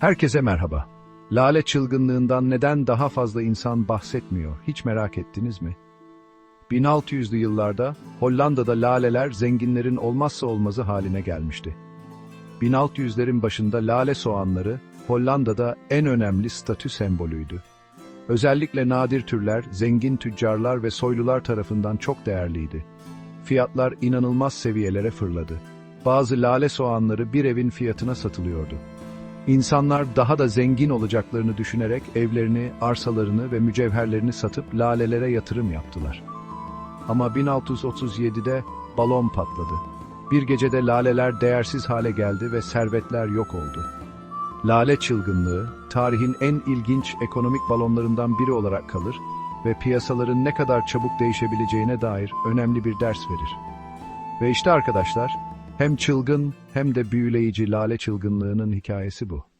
Herkese merhaba. Lale çılgınlığından neden daha fazla insan bahsetmiyor hiç merak ettiniz mi? 1600'lü yıllarda Hollanda'da laleler zenginlerin olmazsa olmazı haline gelmişti. 1600'lerin başında lale soğanları Hollanda'da en önemli statü sembolüydü. Özellikle nadir türler zengin tüccarlar ve soylular tarafından çok değerliydi. Fiyatlar inanılmaz seviyelere fırladı. Bazı lale soğanları bir evin fiyatına satılıyordu. İnsanlar daha da zengin olacaklarını düşünerek evlerini, arsalarını ve mücevherlerini satıp lalelere yatırım yaptılar. Ama 1637'de balon patladı. Bir gecede laleler değersiz hale geldi ve servetler yok oldu. Lale çılgınlığı, tarihin en ilginç ekonomik balonlarından biri olarak kalır ve piyasaların ne kadar çabuk değişebileceğine dair önemli bir ders verir. Ve işte arkadaşlar, hem çılgın hem de büyüleyici lale çılgınlığının hikayesi bu.